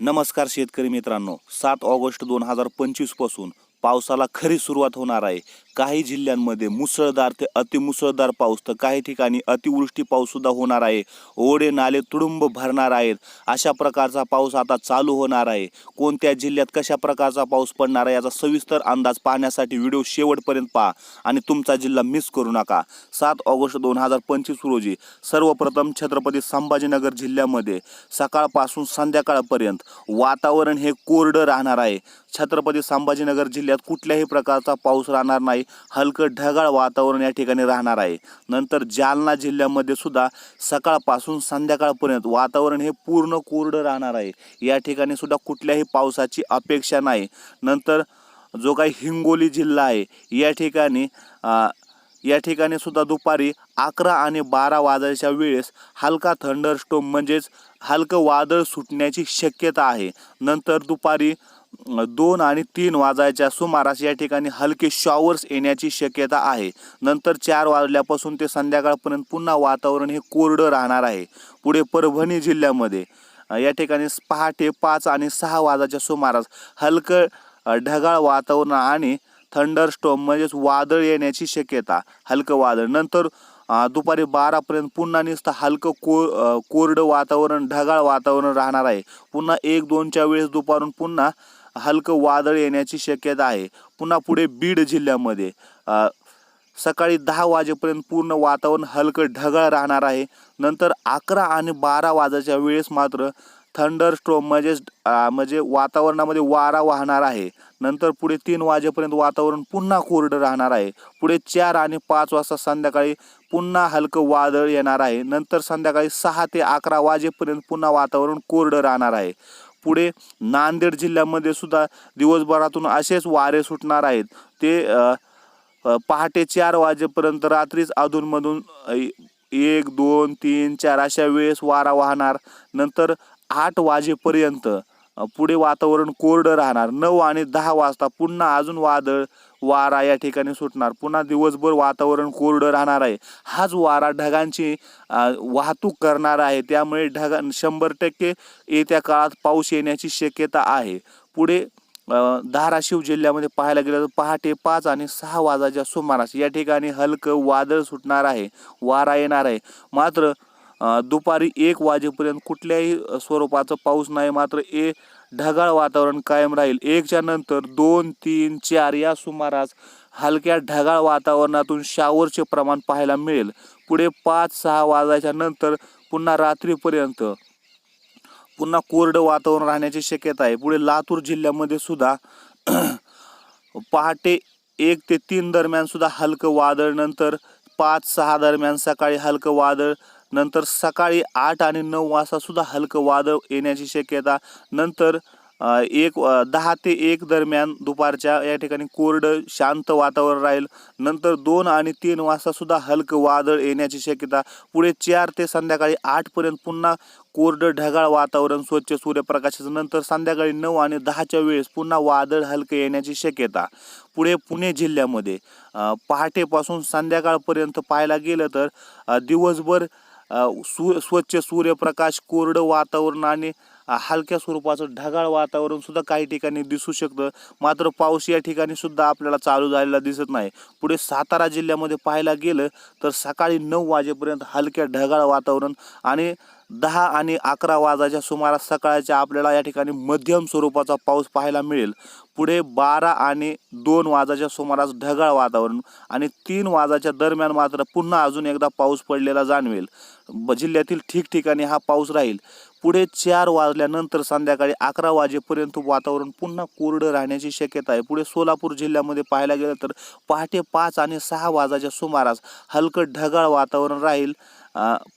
नमस्कार शेतकरी मित्रांनो. सात ऑगस्ट दोन हजार पंचवीसपासून पावसाला खरी सुरुवात होणार आहे. काही जिल्ह्यांमध्ये मुसळधार ते अतिमुसळधार पाऊस तर काही ठिकाणी अतिवृष्टी पाऊससुद्धा होणार आहे. ओढे नाले तुडुंब भरणार आहेत. अशा प्रकारचा पाऊस आता चालू होणार आहे. कोणत्या जिल्ह्यात कशा प्रकारचा पाऊस पडणार आहे याचा सविस्तर अंदाज पाहण्यासाठी व्हिडिओ शेवटपर्यंत पहा आणि तुमचा जिल्हा मिस करू नका. सात ऑगस्ट दोन हजार पंचवीस रोजी सर्वप्रथम छत्रपती संभाजीनगर जिल्ह्यामध्ये सकाळपासून संध्याकाळपर्यंत वातावरण हे कोरडं राहणार आहे. छत्रपती संभाजीनगर जिल्ह्यात कुठल्याही प्रकारचा पाऊस राहणार नाही. हलकं ढगाळ वातावरण या ठिकाणी राहणार आहे. नंतर जालना जिल्ह्यामध्ये सुद्धा सकाळपासून संध्याकाळपर्यंत वातावरण हे पूर्ण कोरडं राहणार आहे. या ठिकाणी सुद्धा कुठल्याही पावसाची अपेक्षा नाही. नंतर जो काही हिंगोली जिल्हा आहे या ठिकाणी या ठिकाणी सुद्धा दुपारी अकरा आणि बारा वाजायच्या वेळेस हलका थंडरस्टोम म्हणजेच हलकं वादळ सुटण्याची शक्यता आहे. नंतर दुपारी दोन आणि तीन वाजायच्या सुमारास या ठिकाणी हलके शॉवर्स येण्याची शक्यता आहे. नंतर चार वाजल्यापासून ते संध्याकाळपर्यंत पुन्हा वातावरण हे कोरडं राहणार आहे. पुढे परभणी जिल्ह्यामध्ये या ठिकाणी पहाटे पाच आणि सहा वाजाच्या सुमारास हलकं ढगाळ वातावरण आणि थंडरस्टॉम म्हणजेच वादळ येण्याची शक्यता हलकं वादळ. नंतर दुपारी बारापर्यंत पुन्हा नुसतं हलकं को कोरडं वातावरण ढगाळ वातावरण राहणार आहे. पुन्हा एक दोनच्या वेळेस दुपारून पुन्हा हलकं वादळ येण्याची शक्यता आहे. पुन्हा पुढे बीड जिल्ह्यामध्ये सकाळी दहा वाजेपर्यंत पूर्ण वातावरण हलकं ढगाळ राहणार आहे. नंतर अकरा आणि बारा वाजाच्या वेळेस मात्र थंडर स्ट्रोम म्हणजेच म्हणजे वातावरणामध्ये वारा वाहणार आहे. नंतर पुढे तीन वाजेपर्यंत वातावरण पुन्हा कोरडं राहणार आहे. पुढे चार आणि पाच वाजता संध्याकाळी पुन्हा हलकं वादळ येणार आहे. नंतर संध्याकाळी सहा ते अकरा वाजेपर्यंत पुन्हा वातावरण कोरडं राहणार आहे. पुढे नांदेड जिल्ह्यामध्ये सुद्धा दिवसभरातून असेच वारे सुटणार आहेत. ते पहाटे चार वाजेपर्यंत रात्रीच अधूनमधून एक दोन तीन चार अशा वेळेस वारा वाहणार. नंतर आठ वाजेपर्यंत पुढे वातावरण कोरडं राहणार. नऊ आणि दहा वाजता पुन्हा अजून वादळ वारा या ठिकाणी सुटणार. पुन्हा दिवसभर वातावरण कोरडं राहणार आहे. हाच वारा ढगांची वाहतूक करणार आहे. त्यामुळे ढगा शंभर टक्के येत्या काळात पाऊस येण्याची शक्यता आहे. पुढे धाराशिव जिल्ह्यामध्ये पाहायला गेलं तर पहाटे पाच आणि सहा वाजाच्या सुमारास या ठिकाणी हलकं वादळ सुटणार आहे. वारा येणार आहे. मात्र दुपारी एक वाजेपर्यंत कुठल्याही स्वरूपाचं स्वरूपाचा पाऊस नाही मात्र ए ढगाळ वातावरण कायम राहील. एकच्या नंतर दोन तीन चार या सुमारास हलक्या ढगाळ वातावरणातून शावरचे प्रमाण पाहायला मिळेल. पुढे पाच सहा वाजायच्या नंतर पुन्हा रात्रीपर्यंत पुन्हा कोरडं वातावरण राहण्याची शक्यता आहे. पुढे लातूर जिल्ह्यामध्ये सुद्धा पहाटे एक ते तीन दरम्यान सुद्धा हलकं वादळ नंतर पाच सहा दरम्यान सकाळी हलकं वादळ नंतर सकाळी आठ आणि नऊ वाजता सुद्धा हलकं वादळ येण्याची शक्यता. नंतर एक दहा ते एक दरम्यान दुपारच्या या ठिकाणी कोरडं शांत वातावरण राहील. नंतर दोन आणि तीन वाजतासुद्धा हलकं वादळ येण्याची शक्यता. पुढे चार ते संध्याकाळी आठपर्यंत पुन्हा कोरडं ढगाळ वातावरण स्वच्छ सूर्यप्रकाशाचं. नंतर संध्याकाळी नऊ आणि दहाच्या वेळेस पुन्हा वादळ हलकं येण्याची शक्यता. पुढे पुणे जिल्ह्यामध्ये पहाटेपासून संध्याकाळपर्यंत पाहायला गेलं तर दिवसभर सू स्वच्छ सूर्यप्रकाश कोरडं वातावरण आणि हलक्या स्वरूपाचं ढगाळ वातावरण सुद्धा काही ठिकाणी दिसू शकतं. मात्र पाऊस या ठिकाणी सुद्धा आपल्याला चालू झालेला दिसत नाही. पुढे सातारा जिल्ह्यामध्ये पाहायला गेलं तर सकाळी नऊ वाजेपर्यंत हलक्या ढगाळ वातावरण आणि दहा आणि अकरा वाजाच्या सुमारास सकाळच्या आपल्याला या ठिकाणी मध्यम स्वरूपाचा पाऊस पाहायला मिळेल. पुढे बारा आणि दोन वाजाच्या सुमारास ढगाळ वातावरण आणि तीन वाजाच्या दरम्यान मात्र पुन्हा अजून एकदा पाऊस पडलेला जाणवेल. जिल्ह्यातील ठिकठिकाणी हा पाऊस राहील. पुढे चार वाजल्यानंतर संध्याकाळी अकरा वाजेपर्यंत वातावरण पुन्हा कोरडं राहण्याची शक्यता आहे. पुढे सोलापूर जिल्ह्यामध्ये पाहायला गेलं तर पहाटे पाच आणि सहा वाजाच्या सुमारास हलकं ढगाळ वातावरण राहील.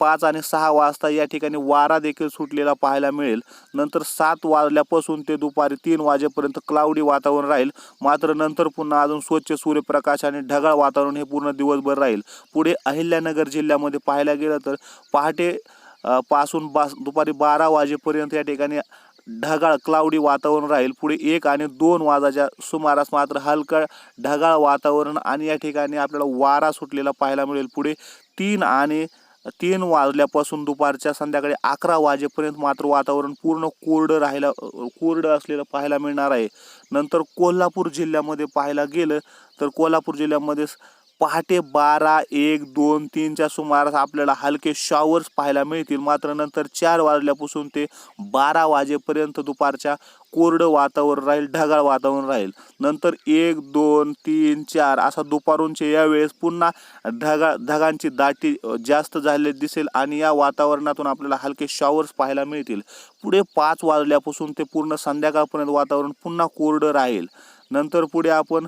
पाच आणि सहा वाजता या ठिकाणी वारा देखील सुटलेला पाहायला मिळेल. नंतर सात वाजल्यापासून ते दुपारी तीन वाजेपर्यंत क्लाउडी वातावरण राहील. मात्र नंतर पुन्हा अजून स्वच्छ सूर्यप्रकाश आणि ढगाळ वातावरण हे पूर्ण दिवसभर राहील. पुढे अहिल्यानगर जिल्ह्यामध्ये पाहायला गेलं तर पहाटे पासून बा दुपारी बारा वाजेपर्यंत या ठिकाणी ढगाळ क्लाउडी वातावरण राहील. पुढे एक आणि दोन वाजाच्या सुमारास मात्र हलकं ढगाळ वातावरण आणि या ठिकाणी आपल्याला वारा सुटलेला पाहायला मिळेल. पुढे तीन आणि तीन वाजल्यापासून दुपारच्या संध्याकाळी अकरा वाजेपर्यंत मात्र वातावरण पूर्ण कोरडं राहायला कोरडं असलेलं पाहायला मिळणार आहे. नंतर कोल्हापूर जिल्ह्यामध्ये पाहायला गेलं तर कोल्हापूर जिल्ह्यामध्ये पहाटे बारा एक दोन तीनच्या सुमारास आपल्याला हलके शॉवर्स पाहायला मिळतील. मात्र नंतर चार वाजल्यापासून ते बारा वाजेपर्यंत दुपारच्या कोरडं वातावरण राहील ढगाळ वातावरण राहील. नंतर एक दोन तीन चार असा दुपारूनचे यावेळेस पुन्हा ढगा ढगांची दाटी जास्त झाले दिसेल आणि या वातावरणातून आपल्याला हलके शॉवर्स पाहायला मिळतील. पुढे पाच वाजल्यापासून ते पूर्ण संध्याकाळपर्यंत वातावरण पुन्हा कोरडं राहील. नंतर पुढे आपण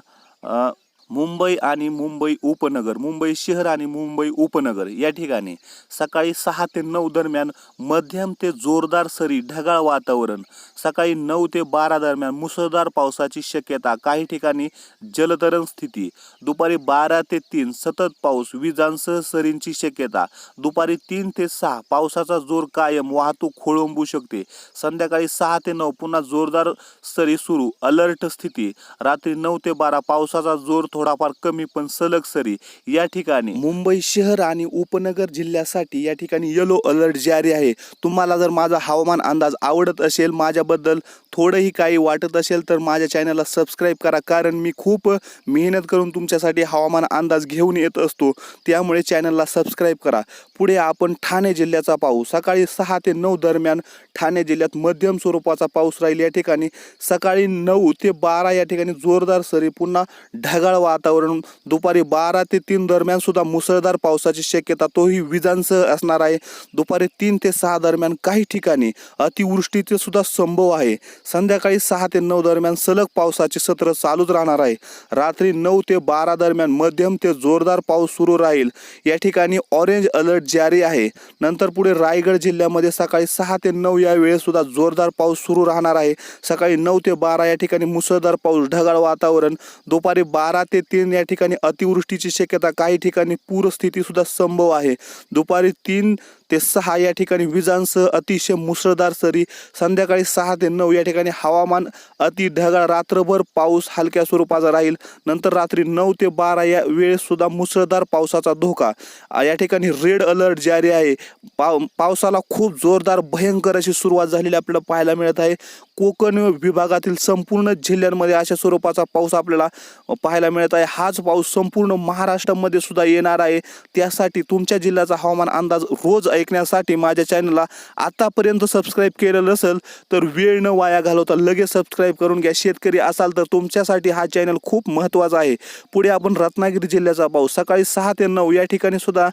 मुंबई आणि मुंबई उपनगर मुंबई शहर आणि मुंबई उपनगर या ठिकाणी सकाळी सहा ते नऊ दरम्यान मध्यम ते जोरदार सरी ढगाळ वातावरण. सकाळी नऊ ते बारा दरम्यान मुसळधार पावसाची शक्यता काही ठिकाणी जलतरण स्थिती. दुपारी बारा ते तीन सतत पाऊस विजांसह सरींची शक्यता. दुपारी तीन ते सहा पावसाचा जोर कायम वाहतूक खोळंबू शकते. संध्याकाळी सहा ते नऊ पुन्हा जोरदार सरी सुरू अलर्ट स्थिती. रात्री नऊ ते बारा पावसाचा जोर थोडाफार कमी पण सलग सरी या ठिकाणी. मुंबई शहर आणि उपनगर जिल्ह्यासाठी या ठिकाणी येलो अलर्ट जारी आहे. तुम्हाला जर माझा हवामान अंदाज आवडत असेल माझ्याबद्दल थोडंही काही वाटत असेल तर माझ्या चॅनलला सबस्क्राईब करा. कारण मी खूप मेहनत करून तुमच्यासाठी हवामान अंदाज घेऊन येत असतो. त्यामुळे चॅनलला सबस्क्राईब करा. पुढे आपण ठाणे जिल्ह्याचा पाऊस सकाळी सहा ते नऊ दरम्यान ठाणे जिल्ह्यात मध्यम स्वरूपाचा पाऊस राहील. या ठिकाणी सकाळी नऊ ते बारा या ठिकाणी जोरदार सरी. पुन्हा ढगाळ वातावरण. दुपारी बारा ते तीन दरम्यान सुद्धा मुसळधार पावसाची शक्यता तोही विजांसह असणार आहे. दुपारी तीन ते सहा दरम्यान काही ठिकाणी अतिवृष्टीचे सुद्धा संभव आहे. संध्याकाळी सहा ते नऊ दरम्यान सलग पावसाचे सत्र चालूच राहणार आहे. रात्री नऊ ते बारा दरम्यान मध्यम ते जोरदार पाऊस सुरू राहील. या ठिकाणी ऑरेंज अलर्ट जारी आहे. नंतर पुढे रायगड जिल्ह्यामध्ये सकाळी सहा ते नऊ या वेळेस सुद्धा जोरदार पाऊस सुरू राहणार आहे. सकाळी नऊ ते बारा या ठिकाणी मुसळधार पाऊस ढगाळ वातावरण. दुपारी बारा ते तीन या ठिकाणी अतिवृष्टीची शक्यता काही ठिकाणी पूरस्थितीसुद्धा संभव आहे. दुपारी तीन ते सहा या ठिकाणी विजांसह अतिशय मुसळधार सरी. संध्याकाळी सहा ते नऊ या ठिकाणी हवामान अति ढगाळ. रात्रभर पाऊस हलक्या स्वरूपाचा राहील. नंतर रात्री नऊ ते बारा या वेळेसुद्धा मुसळधार पावसाचा धोका. या ठिकाणी रेड अलर्ट जारी आहे. पाव पावसाला खूप जोरदार भयंकर अशी सुरुवात झालेली आपल्याला पाहायला मिळत आहे. कोकण विभागातील संपूर्ण जिल्ह्यांमध्ये अशा स्वरूपाचा पाऊस आपल्याला पाहायला मिळत आहे. हाच पाऊस संपूर्ण महाराष्ट्रामध्ये सुद्धा येणार आहे. त्यासाठी तुमच्या जिल्ह्याचा हवामान अंदाज रोज ऐकण्यासाठी माझ्या चॅनलला आतापर्यंत सबस्क्राईब केलं नसेल तर वेळ न वाया घालवता लगेच सबस्क्राईब करून घ्या. शेतकरी असाल तर तुमच्यासाठी हा चॅनल खूप महत्त्वाचा आहे. पुढे आपण रत्नागिरी जिल्ह्याचा पाऊस सकाळी सहा ते नऊ या ठिकाणी सुद्धा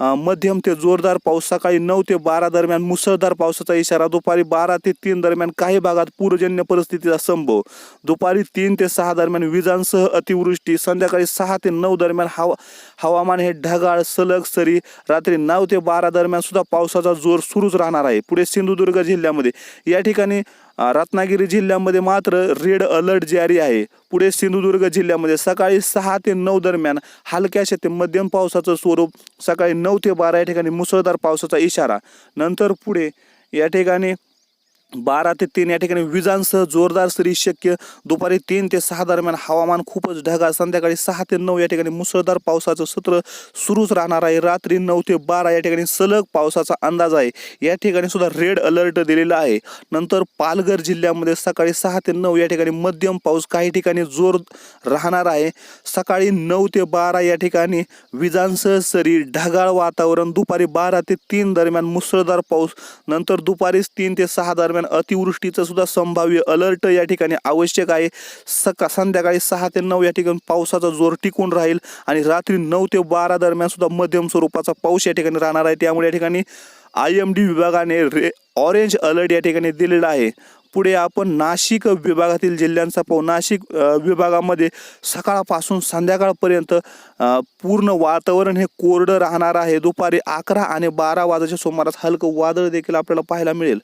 मध्यम ते जोरदार पाऊस सकाळी नऊ ते बारा दरम्यान मुसळधार पावसाचा इशारा. दुपारी बारा ते तीन दरम्यान काही भागात पूरजन्य परिस्थितीचा संभव. दुपारी तीन ते सहा दरम्यान विजांसह अतिवृष्टी. संध्याकाळी सहा ते नऊ दरम्यान हवा हवामान हे ढगाळ सलग सरी. रात्री नऊ ते बारा दरम्यान सुद्धा पावसाचा जोर सुरूच राहणार आहे. पुढे सिंधुदुर्ग जिल्ह्यामध्ये या ठिकाणी रत्नागिरी जिल्ह्यामध्ये मात्र रेड अलर्ट जारी आहे. पुढे सिंधुदुर्ग जिल्ह्यामध्ये सकाळी सहा ते नऊ दरम्यान हलक्याशा ते मध्यम पावसाचं स्वरूप सकाळी नऊ ते बारा या ठिकाणी मुसळधार पावसाचा इशारा. नंतर पुढे या ठिकाणी बारा ते तीन या ठिकाणी विजांसह जोरदार सरी शक्य. दुपारी तीन ते सहा दरम्यान हवामान खूपच ढगाळ. संध्याकाळी सहा ते नऊ या ठिकाणी मुसळधार पावसाचं सत्र सुरूच राहणार आहे. रात्री नऊ ते बारा या ठिकाणी सलग पावसाचा अंदाज आहे. या ठिकाणी सुद्धा रेड अलर्ट दिलेला आहे. नंतर पालघर जिल्ह्यामध्ये सकाळी सहा ते नऊ या ठिकाणी मध्यम पाऊस काही ठिकाणी जोर राहणार आहे. सकाळी नऊ ते बारा या ठिकाणी विजांसह सरी ढगाळ वातावरण. दुपारी बारा ते तीन दरम्यान मुसळधार पाऊस. नंतर दुपारीच तीन ते सहा दरम्यान अतिवृष्टीचं सुद्धा संभाव्य अलर्ट या ठिकाणी आवश्यक आहे. सका संध्याकाळी सहा ते नऊ या ठिकाणी पावसाचा जोर टिकून राहील आणि रात्री नऊ ते बारा दरम्यान सुद्धा मध्यम स्वरूपाचा पाऊस या ठिकाणी राहणार आहे. त्यामुळे या ठिकाणी आय एम डी विभागाने रे ऑरेंज अलर्ट या ठिकाणी दिलेला आहे. पुढे आपण नाशिक विभागातील जिल्ह्यांचा पाहू. नाशिक विभागामध्ये सकाळपासून संध्याकाळपर्यंत पूर्ण वातावरण हे कोरडं राहणार आहे. दुपारी अकरा आणि बारा वाजाच्या सुमारास हलकं वादळ देखील आपल्याला पाहायला मिळेल.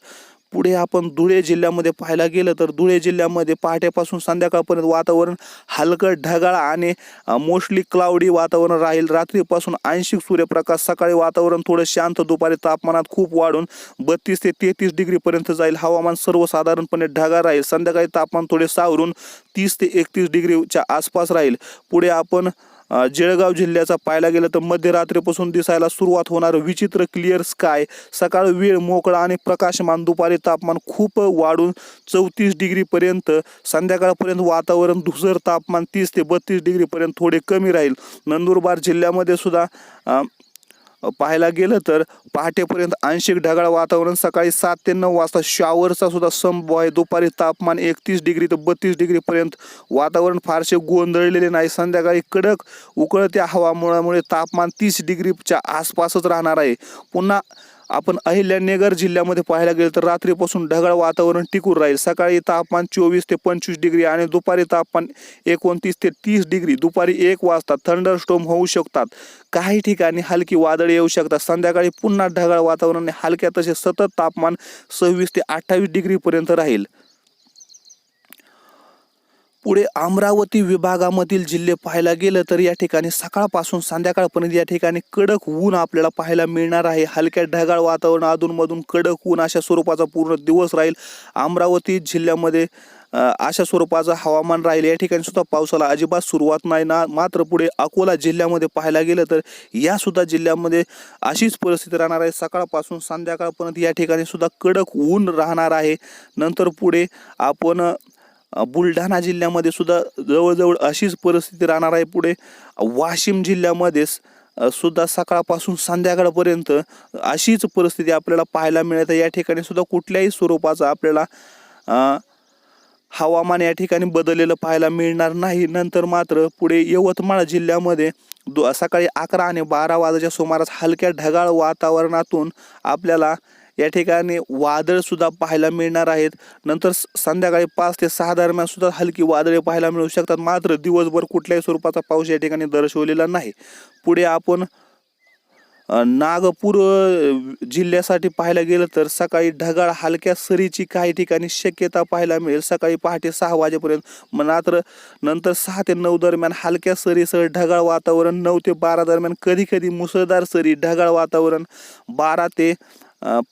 पुढे आपण धुळे जिल्ह्यामध्ये पाहायला गेलं तर धुळे जिल्ह्यामध्ये पहाटेपासून संध्याकाळपर्यंत वातावरण हलकं ढगाळ आणि मोस्टली क्लाउडी वातावरण राहील. रात्रीपासून आंशिक सूर्यप्रकाश सकाळी वातावरण थोडं शांत दुपारी तापमानात खूप वाढून बत्तीस ते तेहतीस डिग्रीपर्यंत जाईल. हवामान सर्वसाधारणपणे ढगाळ राहील. संध्याकाळी तापमान थोडे सावरून तीस ते एकतीस डिग्रीच्या आसपास राहील. पुढे आपण जळगाव जिल्ह्याचा पाहायला गेलं तर मध्यरात्रीपासून दिसायला सुरुवात होणार विचित्र क्लिअर स्काय सकाळ वेळ मोकळा आणि प्रकाशमान. दुपारी तापमान खूप वाढून चौतीस डिग्रीपर्यंत संध्याकाळपर्यंत वातावरण धुसर तापमान तीस ते बत्तीस डिग्रीपर्यंत थोडे कमी राहील. नंदुरबार जिल्ह्यामध्ये सुद्धा पाहायला गेलं तर पहाटेपर्यंत आंशिक ढगाळ वातावरण सकाळी सात ते नऊ वाजता शॉवरचा सुद्धा संभव आहे. दुपारी तापमान एकतीस डिग्री ते बत्तीस डिग्रीपर्यंत वातावरण फारसे गोंधळलेले नाही. संध्याकाळी कडक उकळत्या हवामुळामुळे तापमान तीस डिग्रीच्या आसपासच राहणार आहे. पुन्हा आपण अहिल्यानगर जिल्ह्यामध्ये पाहायला गेलं तर रात्रीपासून ढगाळ वातावरण टिकून राहील. सकाळी तापमान चोवीस ते पंचवीस डिग्री आणि दुपारी तापमान एकोणतीस ते तीस डिग्री. दुपारी एक वाजता थंडर स्टोम होऊ शकतात. काही ठिकाणी हलकी वादळे येऊ शकतात. संध्याकाळी पुन्हा ढगाळ वातावरण हलक्या तसे सतत तापमान सव्वीस ते अठ्ठावीस डिग्रीपर्यंत राहील. पुढे अमरावती विभागामधील जिल्हे पाहायला गेलं तर या ठिकाणी सकाळपासून संध्याकाळपर्यंत या ठिकाणी कडक ऊन आपल्याला पाहायला मिळणार आहे. हलक्या ढगाळ वातावरण अधूनमधून कडक ऊन अशा स्वरूपाचा पूर्ण दिवस राहील. अमरावती जिल्ह्यामध्ये अशा स्वरूपाचं हवामान राहील. या ठिकाणी सुद्धा पावसाला अजिबात सुरुवात नाही ना मात्र पुढे अकोला जिल्ह्यामध्ये पाहायला गेलं तर या सुद्धा जिल्ह्यामध्ये अशीच परिस्थिती राहणार आहे. सकाळपासून संध्याकाळपर्यंत या ठिकाणी सुद्धा कडक ऊन राहणार आहे. नंतर पुढे आपण बुलढाणा जिल्ह्यामध्ये सुद्धा जवळजवळ अशीच परिस्थिती राहणार आहे पुढे. वाशिम जिल्ह्यामध्येच सुद्धा सकाळपासून संध्याकाळपर्यंत अशीच परिस्थिती आपल्याला पाहायला मिळत आहे. या ठिकाणी सुद्धा कुठल्याही स्वरूपाचा आपल्याला हवामान या ठिकाणी बदललेलं पाहायला मिळणार नाही. नंतर मात्र पुढे यवतमाळ जिल्ह्यामध्ये दो सकाळी अकरा आणि बारा वाजेच्या सुमारास हलक्या ढगाळ वातावरणातून आपल्याला या ठिकाणी वादळसुद्धा पाहायला मिळणार आहेत. नंतर स- संध्याकाळी पाच ते सहा दरम्यान सुद्धा हलकी वादळे पाहायला मिळू शकतात. मात्र दिवसभर कुठल्याही स्वरूपाचा पाऊस या ठिकाणी दर्शवलेला नाही. पुढे आपण नागपूर जिल्ह्यासाठी पाहायला गेलं तर सकाळी ढगाळ हलक्या सरीची काही ठिकाणी शक्यता पाहायला मिळेल. सकाळी पहाटे सहा वाजेपर्यंत मात्र नंतर सहा ते नऊ दरम्यान हलक्या सरीसह ढगाळ वातावरण नऊ ते बारा दरम्यान कधी कधी मुसळधार सरी ढगाळ वातावरण बारा ते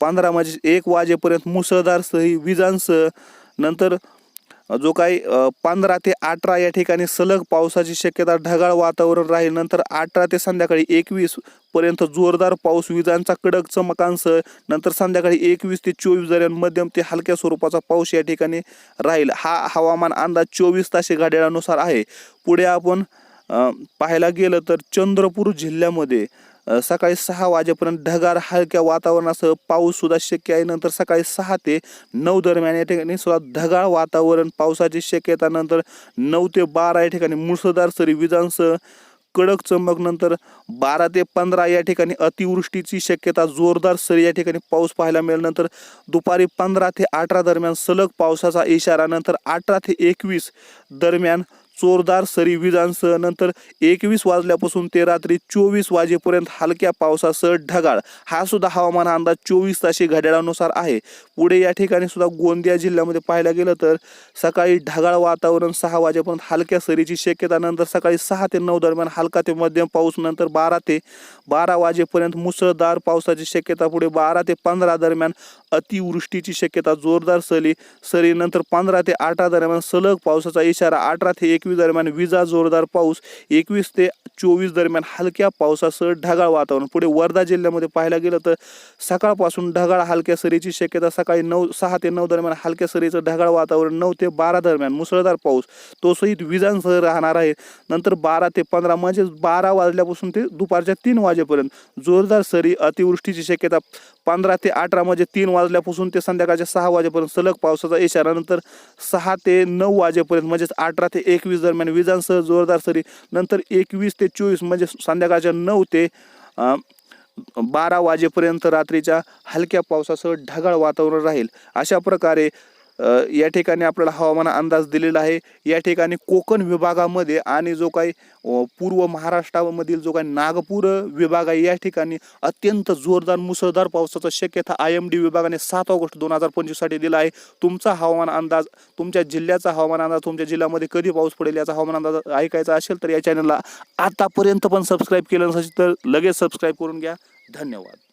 पंधरा म्हणजे एक वाजेपर्यंत मुसळधार सही विजांसह नंतर जो काही पंधरा ते अठरा या ठिकाणी सलग पावसाची शक्यता ढगाळ वातावरण राहील. नंतर अठरा ते संध्याकाळी एकवीस पर्यंत जोरदार पाऊस विजांचा कडक चमकांसह नंतर संध्याकाळी एकवीस ते चोवीस दरम्यान मध्यम ते हलक्या स्वरूपाचा पाऊस या ठिकाणी राहील. हा हवामान अंदाज चोवीस तासे घड्याळानुसार आहे. पुढे आपण पाहायला गेलं तर चंद्रपूर जिल्ह्यामध्ये सकाळी सहा वाजेपर्यंत ढगाळ हलक्या वातावरणासह पाऊस सुद्धा शक्य आहे. नंतर सकाळी सहा ते नऊ दरम्यान या ठिकाणी सुद्धा ढगाळ वातावरण पावसाची शक्यता. नंतर नऊ ते बारा या ठिकाणी मुसळधार सरी विजांसह कडक चमक. नंतर बारा ते पंधरा या ठिकाणी अतिवृष्टीची शक्यता. जोरदार सरी या ठिकाणी पाऊस पाहायला मिळेल. नंतर दुपारी पंधरा ते अठरा दरम्यान सलग पावसाचा इशारा. नंतर अठरा ते एकवीस दरम्यान जोरदार सरी विजांसह नंतर एकवीस वाजल्यापासून ते रात्री चोवीस वाजेपर्यंत हलक्या पावसासह ढगाळ. हा सुद्धा हवामान अंदाज चोवीस ताशी घड्याळानुसार आहे. पुढे या ठिकाणी सुद्धा गोंदिया जिल्ह्यामध्ये पाहायला गेलं तर सकाळी ढगाळ वातावरण सहा वाजेपर्यंत हलक्या सरीची शक्यता नंतर सकाळी सहा ते नऊ दरम्यान हलका ते मध्यम पाऊस नंतर बारा ते बारा वाजेपर्यंत मुसळधार पावसाची शक्यता पुढे बारा ते पंधरा दरम्यान अतिवृष्टीची शक्यता जोरदार सली सरी नंतर पंधरा ते अठरा दरम्यान सलग पावसाचा इशारा अठरा ते एकवीस दरम्यान विजा जोरदार पाऊस एकवीस ते चोवीस दरम्यान हलक्या पावसासह ढगाळ वातावरण. पुढे वर्धा जिल्ह्यामध्ये पाहायला गेलं तर सकाळपासून ढगाळ हलक्या सरीची शक्यता सकाळी नऊ सहा ते नऊ दरम्यान हलक्या सरीचं ढगाळ वातावरण नऊ ते बारा दरम्यान मुसळधार पाऊस. तो सहित विजांसह राहणार आहे. नंतर बारा ते पंधरा म्हणजे बारा वाजल्यापासून ते दुपारच्या तीन वाजेपर्यंत जोरदार सरी अतिवृष्टीची शक्यता पंधरा ते अठरा म्हणजे तीन वाजल्यापासून ते संध्याकाळच्या सहा वाजेपर्यंत सलग पावसाचा इशारा. नंतर सहा ते नऊ वाजेपर्यंत म्हणजेच अठरा ते एकवीस दरम्यान विजांसह जोरदार सरी. नंतर एकवीस ते चोवीस म्हणजे संध्याकाळच्या नऊ ते बारा वाजेपर्यंत रात्रीच्या हलक्या पावसासह ढगाळ वातावरण राहील. अशा प्रकारे या ठिकाणी आपल्याला हवामान अंदाज दिलेला आहे. या ठिकाणी कोकण विभागामध्ये आणि जो काही पूर्व महाराष्ट्रामधील जो काही नागपूर विभाग आहे या ठिकाणी अत्यंत जोरदार मुसळधार पावसाचा शक्यता आय एम डी विभागाने सात ऑगस्ट दोन हजार पंचवीससाठी दिला आहे. तुमचा हवामान अंदाज तुमच्या जिल्ह्याचा हवामान अंदाज तुमच्या जिल्ह्यामध्ये कधी पाऊस पडेल याचा हवामान अंदाज ऐकायचा असेल तर या चॅनलला आतापर्यंत पण सबस्क्राईब केलं नसेल तर लगेच सबस्क्राईब करून घ्या. धन्यवाद.